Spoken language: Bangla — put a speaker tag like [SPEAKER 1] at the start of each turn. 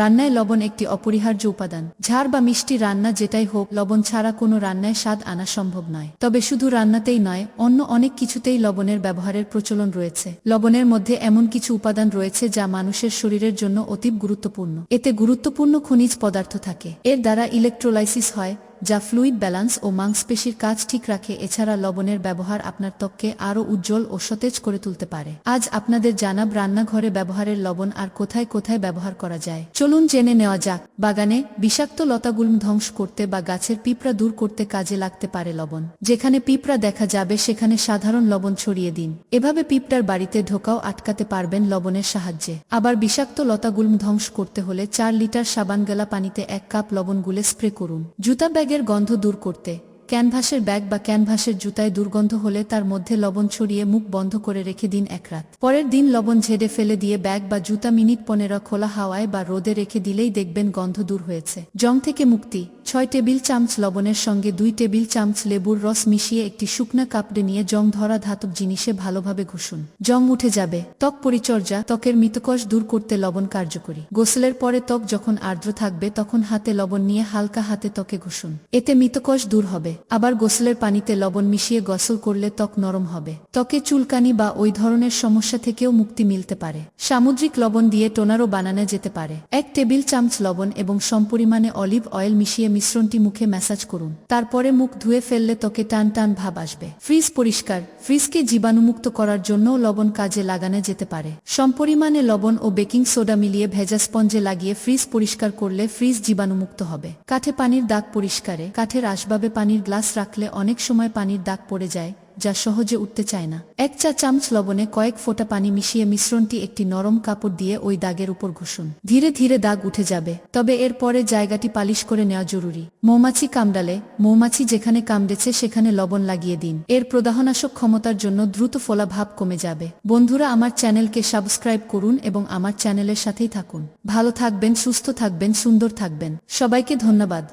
[SPEAKER 1] রান্নায় লবণ একটি অপরিহার্য উপাদান। ঝাড় বা মিষ্টি রান্না যেটাই হোক, লবণ ছাড়া কোনো রান্নায় স্বাদ আনা সম্ভব নয়। তবে শুধু রান্নাতেই নয়, অন্য অনেক কিছুতেই লবণের ব্যবহারের প্রচলন রয়েছে। লবণের মধ্যে এমন কিছু উপাদান রয়েছে যা মানুষের শরীরের জন্য অতীব গুরুত্বপূর্ণ। এতে গুরুত্বপূর্ণ খনিজ পদার্থ থাকে। এর দ্বারা ইলেকট্রোলাইসিস হয় যা ফ্লুইড ব্যালান্স ও মাংসপেশির কাজ ঠিক রাখে, এছাড়া লবণের ব্যবহার আপনার ত্বককে আরও উজ্জ্বল ও সতেজ করে তুলতে পারে। আজ আপনাদের জানাব রান্নাঘরে ব্যবহারের লবণ আর কোথায় কোথায় ব্যবহার করা যায়। চলুন জেনে নেওয়া যাক, বাগানে বিষাক্ত লতাগুলো ধ্বংস করতে বা গাছের পিঁপড়া দূর করতে কাজে লাগতে পারে লবণ। যেখানে পিঁপড়া দেখা যাবে, সেখানে সাধারণ লবণ ছড়িয়ে দিন। এভাবে পিঁপড়ার বাড়িতে ঢোকাও আটকাতে পারবেন লবণের সাহায্যে। আবার বিষাক্ত লতাগুলো ধ্বংস করতে হলে চার লিটার সাবান গেলা পানিতে এক কাপ লবণ গুলে স্প্রে করুন। জুতা ব্যাগের গন্ধ দূর করতে। ক্যানভাসের ব্যাগ বা ক্যানভাসের জুতায় দুর্গন্ধ হলে তার মধ্যে লবণ ছড়িয়ে মুখ বন্ধ করে রেখে দিন এক রাত। পরের দিন লবণ ঝেড়ে ফেলে দিয়ে ব্যাগ বা জুতা মিনিট পনেরো খোলা হাওয়ায় বা রোদে রেখে দিলেই দেখবেন গন্ধ দূর হয়েছে। জং থেকে মুক্তি, ছয় টেবিল চামচ লবণের সঙ্গে দুই টেবিল চামচ লেবুর রস মিশিয়ে একটি শুকনা কাপড়ে নিয়ে জং ধরা ধাতব জিনিসে ভালোভাবে ঘুষুন। জং উঠে যাবে। ত্বক পরিচর্যা, ত্বকের মৃতকষ দূর করতে লবণ কার্যকরী। গোসলের পরে ত্বক যখন আর্দ্র থাকবে তখন হাতে লবণ নিয়ে হালকা হাতে ত্বকে ঘুষুন। এতে মৃতকষ দূর হবে। আবার গোসলের পানিতে লবণ মিশিয়ে গোসল করলে ত্বক নরম হবে। ত্বকে চুলকানি বা ওই ধরনের সমস্যা থেকেও মুক্তি মিলতে পারে। সামুদ্রিক লবণ দিয়ে টোনারও বানানো যেতে পারে। এক টেবিল চামচ লবণ এবং সমপরিমাণে অলিভ অয়েল মিশিয়ে মিশ্রণটি মুখে ম্যাসাজ করুন। তারপরে মুখ ধুয়ে ফেললে ত্বকে টান টান ভাব আসবে। ফ্রিজ পরিষ্কার। ফ্রিজকে জীবাণুমুক্ত করার জন্যও লবণ কাজে লাগানো যেতে পারে। সমপরিমাণে লবণ ও বেকিং সোডা মিলিয়ে ভেজা স্পঞ্জে লাগিয়ে ফ্রিজ পরিষ্কার করলে ফ্রিজ জীবাণুমুক্ত হবে। কাঠে পানির দাগ পরিষ্কারে। কাঠের আসবাবে পানির গ্লাস রাখলে অনেক সময় পানির দাগ পড়ে যায়, যা সহজে উঠতে চায় না। এক চা চামচ লবণে কয়েক ফোঁটা পানি মিশিয়ে মিশ্রণটি একটি নরম কাপড় দিয়ে ওই দাগের উপর ঘুষুন। ধীরে ধীরে দাগ উঠে যাবে, তবে এর পরে জায়গাটি পালিশ করে নেওয়া জরুরি। মৌমাছি কামড়ালে, মৌমাছি যেখানে কামড়েছে সেখানে লবণ লাগিয়ে দিন। এর প্রদাহনাশক ক্ষমতার জন্য দ্রুত ফোলা ভাব কমে যাবে। বন্ধুরা, আমার চ্যানেলকে সাবস্ক্রাইব করুন এবং আমার চ্যানেলের সাথেই থাকুন। ভালো থাকবেন, সুস্থ থাকবেন, সুন্দর থাকবেন। সবাইকে ধন্যবাদ।